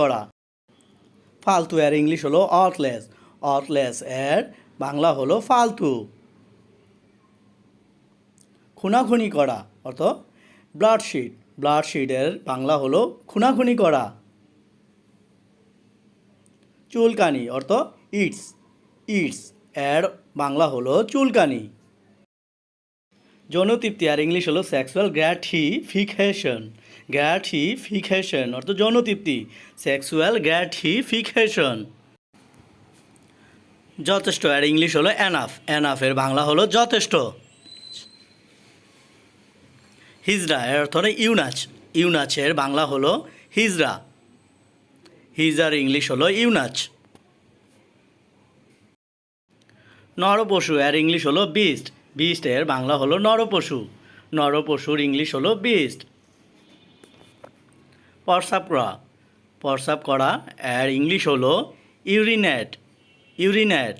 করা। ফালতু এর ইংলিশ হলো অর্থলেস অর্থলেস এর বাংলা হলো ফালতু। খুনাখুনি করা, অর্থ ব্লাডশিট ব্লাডশিটের বাংলা হলো খুনাখুনি করা। চুলকানি, অর্থ ইটস ইটস এর বাংলা হলো চুলকানি। যৌনতৃপ্তি আর ইংলিশ হলো সেক্সুয়াল গ্র্যাটিফিকেশন গ্র্যাটিফিকেশন অর্থ যৌনতৃপ্তি, সেক্সুয়াল গ্র্যাটিফিকেশন যথেষ্ট, আর ইংলিশ হলো এনাফ অ্যানাফের বাংলা হলো যথেষ্ট। হিজরা, এর অর্থ ইউনাচ ইউনাচের বাংলা হলো হিজরা। হিজার ইংলিশ হলো ইউনাচ। নরপশু এর ইংলিশ হলো বিস্ট বিস্ট এর বাংলা হলো নরপশু। নরপশুর ইংলিশ হলো বিস্ট প্রস্রাব করা প্রস্রাব করা এর ইংলিশ হলো ইউরিনেট ইউরিনেট